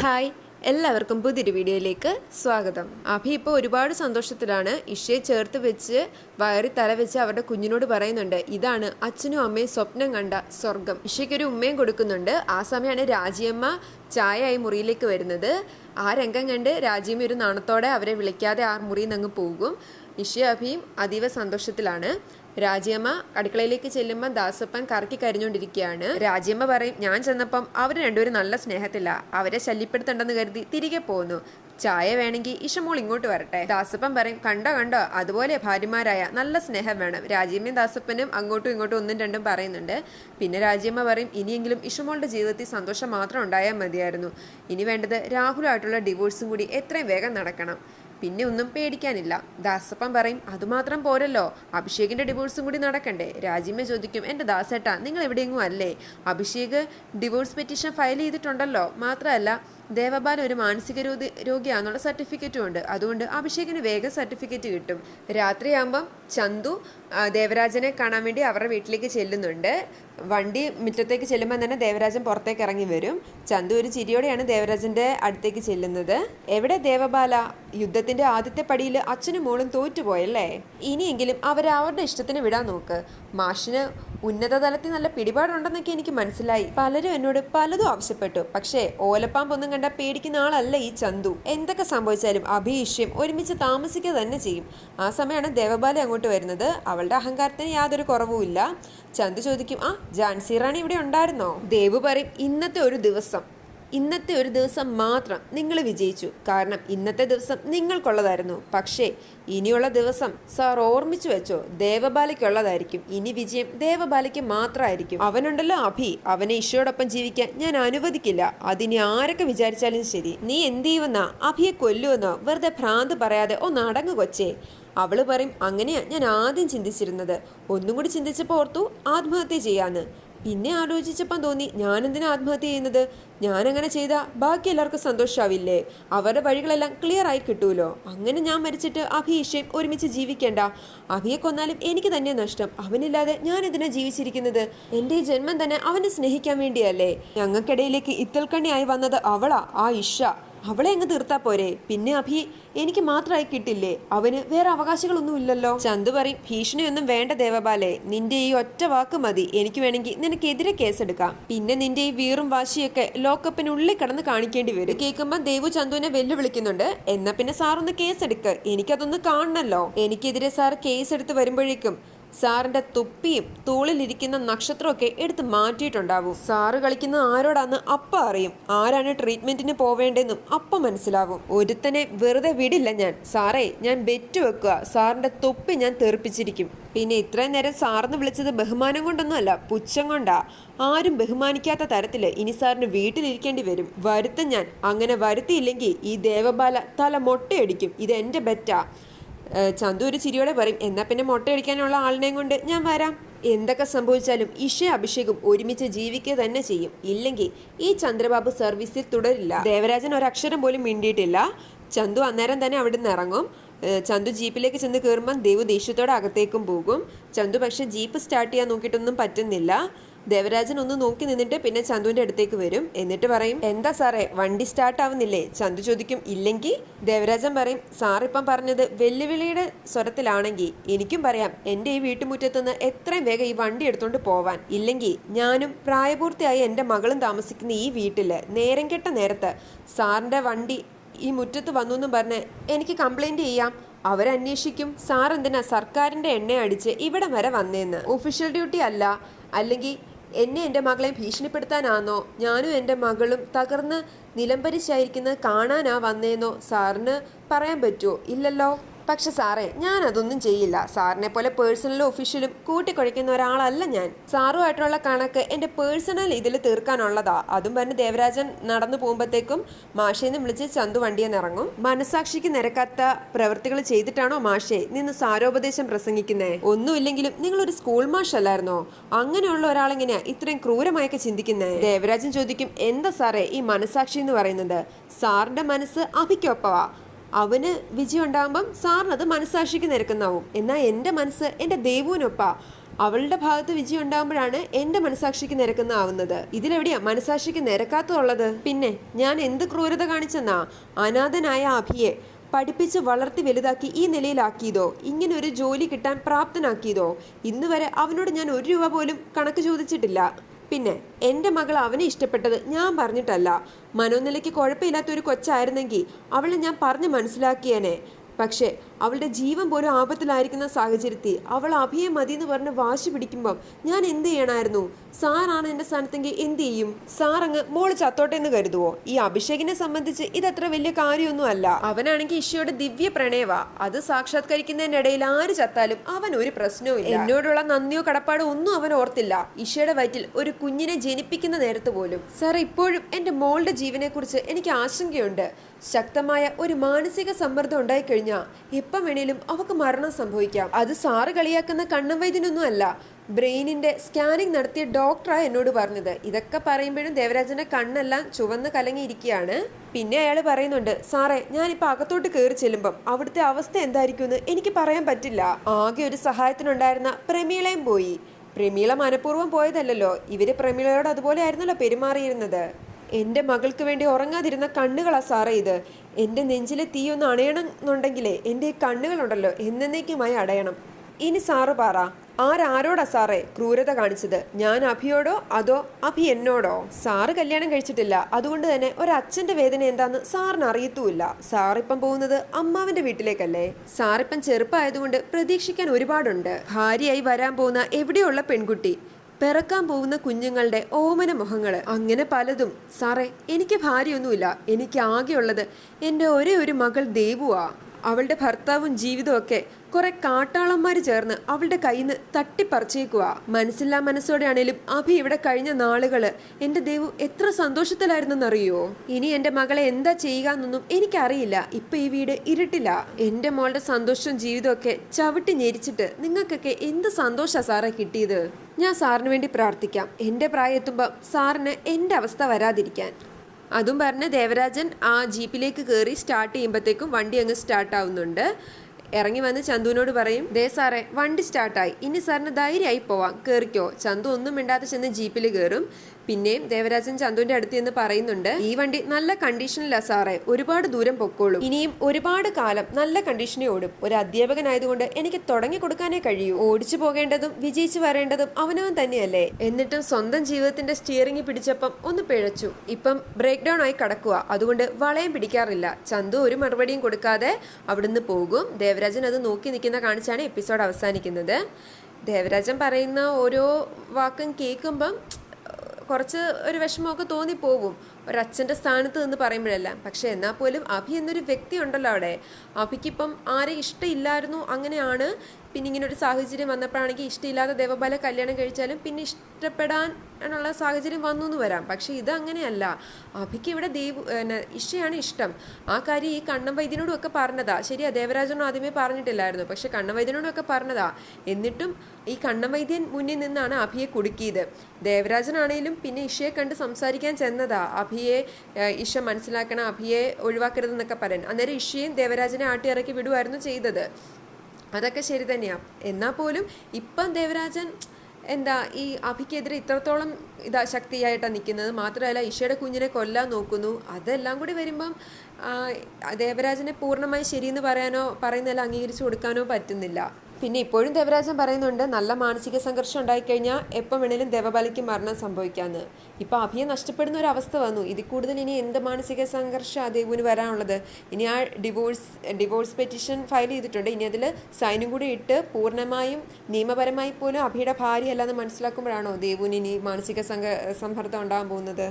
Hi എല്ലാവർക്കും പുതിയൊരു വീഡിയോയിലേക്ക് സ്വാഗതം. അഭി ഇപ്പോൾ ഒരുപാട് സന്തോഷത്തിലാണ്. ഇഷയെ ചേർത്ത് വെച്ച് വയറി തല വെച്ച് അവരുടെ കുഞ്ഞിനോട് പറയുന്നുണ്ട് ഇതാണ് അച്ഛനും അമ്മയും സ്വപ്നം കണ്ട സ്വർഗം ഇഷയ്ക്കൊരു ഉമ്മയും കൊടുക്കുന്നുണ്ട്. ആ സമയമാണ് രാജിയമ്മ ചായയായി മുറിയിലേക്ക് വരുന്നത്. ആ രംഗം കണ്ട് രാജിയമ്മ ഒരു നാണത്തോടെ അവരെ വിളിക്കാതെ ആ മുറിയിൽ നിന്ന് അങ്ങ് പോകും. ഇഷയും അഭിയും അതീവ സന്തോഷത്തിലാണ്. രാജിയമ്മ അടുക്കളയിലേക്ക് ചെല്ലുമ്പോൾ ദാസപ്പൻ കറക്കി കരിഞ്ഞുകൊണ്ടിരിക്കുകയാണ് രാജിയമ്മ പറയും ഞാൻ ചെന്നപ്പം അവർ രണ്ടുപേരും നല്ല സ്നേഹത്തില്ല അവരെ ശല്യപ്പെടുത്തണ്ടെന്ന് കരുതി തിരികെ പോന്നു. ചായ വേണമെങ്കിൽ ഇഷമോൾ ഇങ്ങോട്ട് വരട്ടെ. ദാസപ്പൻ പറയും കണ്ടോ കണ്ടോ അതുപോലെ ഭാര്യമാരായ നല്ല സ്നേഹം വേണം. രാജിയമ്മയും ദാസപ്പനും അങ്ങോട്ടും ഇങ്ങോട്ടും ഒന്നും രണ്ടും പറയുന്നുണ്ട്. പിന്നെ രാജിയമ്മ പറയും ഇനിയെങ്കിലും ഇഷമോളുടെ ജീവിതത്തിൽ സന്തോഷം മാത്രം ഉണ്ടായാൽ മതിയായിരുന്നു. ഇനി വേണ്ടത് രാഹുലായിട്ടുള്ള ഡിവോഴ്സും കൂടി എത്രയും വേഗം നടക്കണം. പിന്നെ ഒന്നും പേടിക്കാനില്ല. ദാസപ്പൻ പറയും അതുമാത്രം പോരല്ലോ. അഭിഷേകിന്റെ ഡിവോഴ്സും കൂടി നടക്കണ്ടേ. രാജിമ്മ ചോദിക്കും എന്റെ ദാസേട്ടാ നിങ്ങൾ എവിടെയെങ്കിലും അല്ലേ? അഭിഷേക് ഡിവോഴ്സ് പെറ്റീഷൻ ഫയൽ ചെയ്തിട്ടുണ്ടല്ലോ. മാത്രമല്ല ദേവബാല ഒരു മാനസിക രോഗി രോഗിയാണെന്നുള്ള സർട്ടിഫിക്കറ്റും ഉണ്ട്. അതുകൊണ്ട് അഭിഷേകിന് വേഗം സർട്ടിഫിക്കറ്റ് കിട്ടും. രാത്രിയാകുമ്പം ചന്തു ദേവരാജനെ കാണാൻ വേണ്ടി അവരുടെ വീട്ടിലേക്ക് ചെല്ലുന്നുണ്ട്. വണ്ടി മുറ്റത്തേക്ക് ചെല്ലുമ്പോൾ തന്നെ ദേവരാജൻ പുറത്തേക്ക് ഇറങ്ങി വരും. ചന്തു ഒരു ചിരിയോടെയാണ് ദേവരാജന്റെ അടുത്തേക്ക് ചെല്ലുന്നത്. എവിടെ ദേവബാല? യുദ്ധത്തിന്റെ ആദ്യത്തെ പടിയിൽ അച്ഛനും മോളും തോറ്റുപോയല്ലേ? ഇനിയെങ്കിലും അവരെ അവരുടെ ഇഷ്ടത്തിന് വിടാൻ നോക്ക്. മാഷിന് ഉന്നത തലത്തിൽ നല്ല പിടിപാടുണ്ടെന്നൊക്കെ എനിക്ക് മനസ്സിലായി. പലരും എന്നോട് പലതും ആവശ്യപ്പെട്ടു. പക്ഷേ ഓലപ്പാമ്പൊന്നും കണ്ട പേടിക്കുന്ന ആളല്ല ഈ ചന്തു. എന്തൊക്കെ സംഭവിച്ചാലും അഭീഷ്യം ഒരുമിച്ച് താമസിക്കുക തന്നെ ചെയ്യും. ആ സമയമാണ് ദേവബാല അങ്ങോട്ട് വരുന്നത്. അവളുടെ അഹങ്കാരത്തിന് യാതൊരു കുറവുമില്ല ചന്തു ചോദിക്കും ആ ജാൻസി റാണി ഇവിടെ ഉണ്ടായിരുന്നോ? ദേവു പറയും ഇന്നത്തെ ഒരു ദിവസം. ഇന്നത്തെ ഒരു ദിവസം മാത്രം നിങ്ങൾ വിജയിച്ചു. കാരണം ഇന്നത്തെ ദിവസം നിങ്ങൾക്കുള്ളതായിരുന്നു. പക്ഷേ ഇനിയുള്ള ദിവസം സാർ ഓർമ്മിച്ചു വെച്ചോ ദേവബാലയ്ക്കുള്ളതായിരിക്കും. ഇനി വിജയം ദേവബാലയ്ക്ക് മാത്രമായിരിക്കും. അവനുണ്ടല്ലോ അഭി. അവനെ ഈശോടൊപ്പം ജീവിക്കാൻ ഞാൻ അനുവദിക്കില്ല. അതിനി ആരൊക്കെ വിചാരിച്ചാലും ശരി. നീ എന്ത് ചെയ്യുമെന്നാ? അഭിയെ കൊല്ലുമെന്നോ? വെറുതെ ഭ്രാന്ത് പറയാതെ ഒന്ന് അടങ്ങു കൊച്ചേ. അവൾ പറയും അങ്ങനെയാ ഞാൻ ആദ്യം ചിന്തിച്ചിരുന്നത്. ഒന്നും കൂടി ചിന്തിച്ചപ്പോൾ ഓർത്തു ആത്മഹത്യ ചെയ്യാന്ന്. പിന്നെ ആലോചിച്ചപ്പം തോന്നി ഞാനെന്തിനാ ആത്മഹത്യ ചെയ്യുന്നത്? ഞാനങ്ങനെ ചെയ്താൽ ബാക്കി എല്ലാവർക്കും സന്തോഷമാവില്ലേ അവരുടെ വഴികളെല്ലാം ക്ലിയർ ആയി കിട്ടുമല്ലോ അങ്ങനെ ഞാൻ മരിച്ചിട്ട് അഭിയേഷ്യം ഒരുമിച്ച് ജീവിക്കേണ്ട. അഭിയെ കൊന്നാലും എനിക്ക് തന്നെ നഷ്ടം. അവനില്ലാതെ ഞാൻ എന്തിനാ ജീവിച്ചിരിക്കുന്നത് എന്റെ ജന്മം തന്നെ അവനെ സ്നേഹിക്കാൻ വേണ്ടിയല്ലേ? ഞങ്ങൾക്കിടയിലേക്ക് ഇത്തൽക്കണ്ണിയായി വന്നത് അവളാ ആ ഇഷ. അവളെ അങ്ങ് തീർത്താ പോരെ. പിന്നെ അഭി എനിക്ക് മാത്രമായി കിട്ടില്ലേ? അവന് വേറെ അവകാശങ്ങളൊന്നും ഇല്ലല്ലോ. ചന്തു പറയും ഭീഷണിയൊന്നും വേണ്ട ദേവബാലെ. നിന്റെ ഈ ഒറ്റ വാക്ക് മതി. എനിക്ക് വേണമെങ്കിൽ നിനക്കെതിരെ കേസെടുക്കാം. പിന്നെ നിന്റെ ഈ വീറും വാശിയൊക്കെ ലോക്കപ്പിനുള്ളിൽ കിടന്ന് കാണിക്കേണ്ടി വരും. കേൾക്കുമ്പോൾ ദേവു ചന്തുവിനെ വെല്ലുവിളിക്കുന്നുണ്ട്. എന്നാ പിന്നെ സാറൊന്ന് കേസെടുക്ക്. എനിക്കതൊന്ന് കാണണല്ലോ. എനിക്കെതിരെ സാർ കേസെടുത്ത് വരുമ്പോഴേക്കും സാറിന്റെ തുപ്പിയും തൂളിലിരിക്കുന്ന നക്ഷത്രമൊക്കെ എടുത്ത് മാറ്റിയിട്ടുണ്ടാവും. സാറ് കളിക്കുന്ന ആരോടാന്ന് അപ്പ അറിയും. ആരാണ് ട്രീറ്റ്മെന്റിന് പോവേണ്ടെന്നും അപ്പ മനസ്സിലാവും. ഒരുത്തനെ വെറുതെ വിടില്ല ഞാൻ. സാറേ ഞാൻ ബെറ്റ് വെക്കുക. സാറിന്റെ തൊപ്പി ഞാൻ തെറിപ്പിച്ചിരിക്കും. പിന്നെ ഇത്രയും നേരം സാറിന് വിളിച്ചത് ബഹുമാനം കൊണ്ടൊന്നുമല്ല പുച്ഛം കൊണ്ടാ. ആരും ബഹുമാനിക്കാത്ത തരത്തിൽ ഇനി സാറിന് വീട്ടിലിരിക്കേണ്ടി വരും. വരുത്തും ഞാൻ. അങ്ങനെ വരുത്തിയില്ലെങ്കിൽ ഈ ദേവബാല തല മൊട്ടയടിക്കും. ഇത് എന്റെ ബെറ്റാ. ചന്തു ഒരു ചിരിയോടെ പറയും എന്നാൽ പിന്നെ മുട്ടയടിക്കാനുള്ള ആളിനെയും കൊണ്ട് ഞാൻ വരാം. എന്തൊക്കെ സംഭവിച്ചാലും ഇഷ അഭിഷേകും ഒരുമിച്ച് ജീവിക്കുക തന്നെ ചെയ്യും. ഇല്ലെങ്കിൽ ഈ ചന്ദ്രബാബു സർവീസിൽ തുടരില്ല. ദേവരാജൻ ഒരക്ഷരം പോലും മിണ്ടിയിട്ടില്ല. ചന്തു അന്നേരം തന്നെ അവിടെ നിന്ന് ഇറങ്ങും ചന്തു ജീപ്പിലേക്ക് ചെന്ന് കയറുമ്പം ദേവു ദേഷ്യത്തോടെ അകത്തേക്കും പോകും. ചന്തു പക്ഷെ ജീപ്പ് സ്റ്റാർട്ട് ചെയ്യാൻ നോക്കിയിട്ടൊന്നും പറ്റുന്നില്ല. ദേവരാജൻ ഒന്ന് നോക്കി നിന്നിട്ട് പിന്നെ ചന്തുവിന്റെ അടുത്തേക്ക് വരും. എന്നിട്ട് പറയും എന്താ സാറേ വണ്ടി സ്റ്റാർട്ട് ആവുന്നില്ലേ? ചന്തു ചോദിക്കും ഇല്ലെങ്കിൽ ദേവരാജൻ പറയും സാർ ഇപ്പം പറഞ്ഞത് വെല്ലുവിളിയുടെ സ്വരത്തിലാണെങ്കിൽ എനിക്കും പറയാം എന്റെ ഈ വീട്ടുമുറ്റത്തുനിന്ന് എത്രയും വേഗം ഈ വണ്ടി എടുത്തോണ്ട് പോവാൻ. ഇല്ലെങ്കിൽ ഞാനും പ്രായപൂർത്തിയായി എന്റെ മകളും താമസിക്കുന്ന ഈ വീട്ടിൽ നേരം കെട്ട നേരത്ത് സാറിന്റെ വണ്ടി ഈ മുറ്റത്ത് വന്നു എന്നും പറഞ്ഞ് എനിക്ക് കംപ്ലൈന്റ് ചെയ്യാം. അവരന്വേഷിക്കും. സാർ എന്തിനാ സർക്കാരിന്റെ എണ്ണ അടിച്ച് ഇവിടെ വരെ വന്നേന്ന്. ഒഫീഷ്യൽ ഡ്യൂട്ടി അല്ല. അല്ലെങ്കിൽ എന്നെ എന്റെ മകളെ ഭീഷണിപ്പെടുത്താനാന്നോ? ഞാനും എന്റെ മകളും തകർന്ന് നിലംപരിശായിരിക്കുന്നത് കാണാനാ വന്നേന്നോ? സാറിന് പറയാൻ പറ്റുമോ ഇല്ലല്ലോ. പക്ഷെ സാറേ ഞാൻ അതൊന്നും ചെയ്യില്ല. സാറിനെ പോലെ പേഴ്സണലും ഒഫീഷ്യലും കൂട്ടിക്കുഴയ്ക്കുന്ന ഒരാളല്ല ഞാൻ. സാറുമായിട്ടുള്ള കണക്ക് എന്റെ പേഴ്സണൽ ഇതിൽ തീർക്കാനുള്ളതാ. അതും പറഞ്ഞ് ദേവരാജൻ നടന്നു പോകുമ്പോഴത്തേക്കും മാഷേന്ന് വിളിച്ച് ചന്തു വണ്ടിയെ ഇറങ്ങും. മനസാക്ഷിക്ക് നിരക്കാത്ത പ്രവൃത്തികൾ ചെയ്തിട്ടാണോ മാഷേ നിന്ന് സാരോപദേശം പ്രസംഗിക്കുന്നേ? ഒന്നുമില്ലെങ്കിലും നിങ്ങളൊരു സ്കൂൾ മാഷല്ലായിരുന്നോ? അങ്ങനെയുള്ള ഒരാളെങ്ങനെയാ ഇത്രയും ക്രൂരമായൊക്കെ ചിന്തിക്കുന്നേ? ദേവരാജൻ ചോദിക്കും എന്താ സാറേ ഈ മനസാക്ഷി എന്ന് പറയുന്നത്? സാറിന്റെ മനസ്സ് അഭിക്കൊപ്പവാ അവന് വിജയം ഉണ്ടാകുമ്പം സാറിനത് മനസ്സാക്ഷിക്ക് നിരക്കുന്നാവും എന്നാൽ എന്റെ മനസ്സ് എന്റെ ദൈവവിനൊപ്പാ അവളുടെ ഭാഗത്ത് വിജയം ഉണ്ടാകുമ്പോഴാണ് എന്റെ മനസാക്ഷിക്ക് നിരക്കുന്നതാവുന്നത്. ഇതിലെവിടെയാ മനസാക്ഷിക്ക് നിരക്കാത്തുള്ളത് പിന്നെ ഞാൻ എന്ത് ക്രൂരത കാണിച്ചെന്നാ അനാഥനായ അഭിയെ പഠിപ്പിച്ച് വളർത്തി വലുതാക്കി ഈ നിലയിലാക്കിയതോ ഇങ്ങനെ ഒരു ജോലി കിട്ടാൻ പ്രാപ്തനാക്കിയതോ ഇന്നവരെ അവനോട് ഞാൻ ഒരു രൂപ പോലും കണക്ക് ചോദിച്ചിട്ടില്ല. പിന്നെ എന്റെ മകൾ അവനെ ഇഷ്ടപ്പെട്ടത് ഞാൻ പറഞ്ഞിട്ടല്ല. മനോനിലയ്ക്ക് കുഴപ്പമില്ലാത്ത ഒരു കൊച്ചായിരുന്നെങ്കിൽ അവളെ ഞാൻ പറഞ്ഞ് മനസ്സിലാക്കിയേനെ. പക്ഷേ അവളുടെ ജീവൻ പോലും ആപത്തിലായിരിക്കുന്ന സാഹചര്യത്തിൽ അവൾ അഭിയെ മതി എന്ന് പറഞ്ഞ് വാശി പിടിക്കുമ്പം ഞാൻ എന്ത് ചെയ്യണമായിരുന്നു സാറാണ് എന്റെ സ്ഥാനത്തെങ്കിൽ എന്ത് ചെയ്യും? സാർ അങ്ങ് മോൾ ചത്തോട്ടെ എന്ന് കരുതുവോ? ഈ അഭിഷേകിനെ സംബന്ധിച്ച് ഇതത്ര വലിയ കാര്യമൊന്നും അല്ല. അവനാണെങ്കിൽ ഇഷയുടെ ദിവ്യ പ്രണയവ. അത് സാക്ഷാത്കരിക്കുന്നതിനിടയിൽ ആര് ചത്താലും അവൻ ഒരു പ്രശ്നവും എന്നോടുള്ള നന്ദിയോ കടപ്പാടോ ഒന്നും അവൻ ഓർത്തില്ല. ഇഷയുടെ വയറ്റിൽ ഒരു കുഞ്ഞിനെ ജനിപ്പിക്കുന്ന നേരത്ത് പോലും. സാർ ഇപ്പോഴും എന്റെ മോളുടെ ജീവനെ കുറിച്ച് എനിക്ക് ആശങ്കയുണ്ട്. ശക്തമായ ഒരു മാനസിക സമ്മർദ്ദം ഉണ്ടായിക്കഴിഞ്ഞാൽ എപ്പം വേണേലും അവക്ക് മരണം സംഭവിക്കാം. അത് സാറ് കളിയാക്കുന്ന കണ്ണും വൈദ്യനൊന്നും അല്ല ബ്രെയിനിന്റെ സ്കാനിങ് നടത്തിയ ഡോക്ടറാ എന്നോട് പറഞ്ഞത്. ഇതൊക്കെ പറയുമ്പോഴും ദേവരാജന്റെ കണ്ണെല്ലാം ചുവന്ന് കലങ്ങിയിരിക്കുകയാണ്. പിന്നെ അയാൾ പറയുന്നുണ്ട് സാറേ ഞാനിപ്പോൾ അകത്തോട്ട് കയറി ചെല്ലുമ്പം അവിടുത്തെ അവസ്ഥ എന്തായിരിക്കും എന്ന് എനിക്ക് പറയാൻ പറ്റില്ല. ആകെ ഒരു സഹായത്തിനുണ്ടായിരുന്ന പ്രമീളയും പോയി. പ്രമീള മനഃപൂർവം പോയതല്ലല്ലോ. ഇവർ പ്രമീളയോട് അതുപോലെ ആയിരുന്നല്ലോ പെരുമാറിയിരുന്നത്. എന്റെ മകൾക്ക് വേണ്ടി ഉറങ്ങാതിരുന്ന കണ്ണുകളാ സാറേ ഇത്. എന്റെ നെഞ്ചിലെ തീയൊന്ന് അണയണം എന്നുണ്ടെങ്കിലേ എന്റെ കണ്ണുകളുണ്ടല്ലോ എന്നേക്കുമായി അടയണം. ഇനി സാറ് പറ ആരാരോടാ സാറേ ക്രൂരത കാണിച്ചത്? ഞാൻ അഭിയോടോ അതോ അഭി എന്നോടോ? സാറ് കല്യാണം കഴിച്ചിട്ടില്ല അതുകൊണ്ട് തന്നെ ഒരച്ഛന്റെ വേദന എന്താന്ന് സാറിന് അറിയത്തുമില്ല. സാറിപ്പം പോകുന്നത് അമ്മാവിന്റെ വീട്ടിലേക്കല്ലേ? സാറിപ്പം ചെറുപ്പമായതുകൊണ്ട് പ്രതീക്ഷിക്കാൻ ഒരുപാടുണ്ട്. ഭാര്യയായി വരാൻ പോകുന്ന എവിടെയുള്ള പെൺകുട്ടി? പിറക്കാൻ പോകുന്ന കുഞ്ഞുങ്ങളുടെ ഓമന മുഖങ്ങൾ. അങ്ങനെ പലതും. സാറേ എനിക്ക് ഭാര്യയൊന്നുമില്ല. എനിക്ക് ആകെയുള്ളത് എന്റെ ഒരേ ഒരു മകൾ ദേവുവാ. അവളുടെ ഭർത്താവും ജീവിതവും ഒക്കെ കുറെ കാട്ടാളന്മാർ ചേർന്ന് അവളുടെ കയ്യിൽ നിന്ന് തട്ടിപ്പറിച്ചേക്കുക മനസ്സില്ലാ മനസ്സോടെയാണേലും അഭി ഇവിടെ കഴിഞ്ഞ നാളുകൾ. എന്റെ ദേവു എത്ര സന്തോഷത്തിലായിരുന്നെന്നറിയോ? ഇനി എന്റെ മകളെ എന്താ ചെയ്യുക എന്നൊന്നും എനിക്കറിയില്ല. ഇപ്പൊ ഈ വീട് ഇരുട്ടില്ല എന്റെ മോളുടെ സന്തോഷവും ജീവിതമൊക്കെ ചവിട്ടി ഞെരിച്ചിട്ട് നിങ്ങൾക്കൊക്കെ എന്ത് സന്തോഷ സാറേ കിട്ടിയത്? ഞാൻ സാറിന് വേണ്ടി പ്രാർത്ഥിക്കാം. എന്റെ പ്രായം എത്തുമ്പോൾ സാറിന് എന്റെ അവസ്ഥ വരാതിരിക്കാൻ. അതും പറഞ്ഞ് ദേവരാജൻ ആ ജീപ്പിലേക്ക് കയറി സ്റ്റാർട്ട് ചെയ്യുമ്പോഴത്തേക്കും വണ്ടി അങ്ങ് സ്റ്റാർട്ട് ആവുന്നുണ്ട് ഇറങ്ങി വന്ന് ചന്തുവിനോട് പറയും ദേ സാറേ വണ്ടി സ്റ്റാർട്ടായി. ഇനി സാറിന് ധൈര്യമായി പോവാം. കയറിക്കോ ചന്തു ഒന്നും മിണ്ടാതെ ചെന്ന് ജീപ്പിൽ കയറും പിന്നെയും ദേവരാജൻ ചന്തുവിന്റെ അടുത്ത് എന്ന് പറയുന്നുണ്ട് ഈ വണ്ടി നല്ല കണ്ടീഷനിലാ സാറേ. ഒരുപാട് ദൂരം പൊക്കോളും. ഇനിയും ഒരുപാട് കാലം നല്ല കണ്ടീഷനെ ഓടും. ഒരു അധ്യാപകനായതുകൊണ്ട് എനിക്ക് തുടങ്ങി കൊടുക്കാനേ കഴിയൂ. ഓടിച്ചു പോകേണ്ടതും വിജയിച്ചു വരേണ്ടതും അവനവൻ തന്നെയല്ലേ. എന്നിട്ടും സ്വന്തം ജീവിതത്തിന്റെ സ്റ്റിയറിംഗ് പിടിച്ചപ്പം ഒന്ന് പിഴച്ചു. ഇപ്പം ബ്രേക്ക് ഡൗൺ ആയി കടക്കുക അതുകൊണ്ട് വളയം പിടിക്കാറില്ല. ചന്തു ഒരു മറുപടിയും കൊടുക്കാതെ അവിടുന്ന് പോകും. ദേവരാജൻ അത് നോക്കി നിൽക്കുന്ന കാണിച്ചാണ് എപ്പിസോഡ് അവസാനിക്കുന്നത്. ദേവരാജൻ പറയുന്ന ഓരോ വാക്കും കേൾക്കുമ്പം കുറച്ച് ഒരു വിഷമമൊക്കെ തോന്നിപ്പോവും ഒരച്ഛന്റെ സ്ഥാനത്ത് നിന്ന് പറയുമ്പോഴല്ല. പക്ഷേ എന്നാൽ പോലും അഭി എന്നൊരു വ്യക്തി ഉണ്ടല്ലോ അവിടെ. അഭിക്കിപ്പം ആരെ ഇഷ്ടമില്ലായിരുന്നു അങ്ങനെയാണ്. പിന്നെ ഇങ്ങനെ ഒരു സാഹചര്യം വന്നപ്പോഴാണെങ്കിൽ ഇഷ്ടമില്ലാത്ത ദേവബാല കല്യാണം കഴിച്ചാലും പിന്നെ ഇഷ്ടപ്പെടാൻ ഉള്ള സാഹചര്യം വന്നു എന്ന് വരാം. പക്ഷേ ഇത് അങ്ങനെയല്ല. അഭിക്ക് ഇവിടെ ദേവ് ഇഷ്ടയാണ് ഇഷ്ടം. ആ കാര്യം ഈ കണ്ണം വൈദ്യനോടും ഒക്കെ പറഞ്ഞതാ. ശരിയാ ദേവരാജനോ ആദ്യമേ പറഞ്ഞിട്ടില്ലായിരുന്നു. പക്ഷേ കണ്ണം വൈദ്യനോടും ഒക്കെ പറഞ്ഞതാ. എന്നിട്ടും ഈ കണ്ണം വൈദ്യൻ മുന്നിൽ നിന്നാണ് അഭിയെ കുടുക്കിയത്. ദേവരാജനാണേലും പിന്നെ ഇഷയെ കണ്ട് സംസാരിക്കാൻ ചെന്നതാ. അഭിയെ ഇഷ മനസ്സിലാക്കണം അഭിയെ ഒഴിവാക്കരുതെന്നൊക്കെ പറയാൻ അന്നേരം ഇഷയും ദേവരാജനെ ആട്ടി ഇറക്കി വിടുമായിരുന്നു ചെയ്തത്. അതൊക്കെ ശരി തന്നെയാ. എന്നാൽ പോലും ഇപ്പം ദേവരാജൻ എന്താ ഈ അഭിക്കെതിരെ ഇത്രത്തോളം ഇതാ ശക്തിയായിട്ടാണ് നിൽക്കുന്നത് മാത്രമല്ല ഇഷയുടെ കുഞ്ഞിനെ കൊല്ലാൻ നോക്കുന്നു. അതെല്ലാം കൂടി വരുമ്പം ദേവരാജനെ പൂർണമായി ശരിയെന്ന് പറയാനോ പറയുന്നതെല്ലാം അംഗീകരിച്ചു കൊടുക്കാനോ പറ്റുന്നില്ല. പിന്നെ ഇപ്പോഴും ദേവരാജൻ പറയുന്നുണ്ട് നല്ല മാനസിക സംഘർഷം ഉണ്ടായിക്കഴിഞ്ഞാൽ എപ്പം വേണേലും ദേവബാലിക്ക് മരണം സംഭവിക്കാമെന്ന് ഇപ്പം അഭിയെ നഷ്ടപ്പെടുന്ന ഒരു അവസ്ഥ വന്നു. ഇതിൽ കൂടുതൽ ഇനി എന്ത് മാനസിക സംഘർഷം ദേവുവിന് വരാനുള്ളത്? ഇനി ആ ഡിവോഴ്സ് ഡിവോഴ്സ് പെറ്റീഷൻ ഫയൽ ചെയ്തിട്ടുണ്ട്. ഇനി അതിൽ സൈനും കൂടി ഇട്ട് പൂർണമായും നിയമപരമായി പോലും അഭിയുടെ ഭാര്യ അല്ലാന്ന് മനസ്സിലാക്കുമ്പോഴാണോ ദേവുവിന് ഇനി മാനസിക സംഘ സമ്മർദ്ദം ഉണ്ടാകാൻ പോകുന്നത്?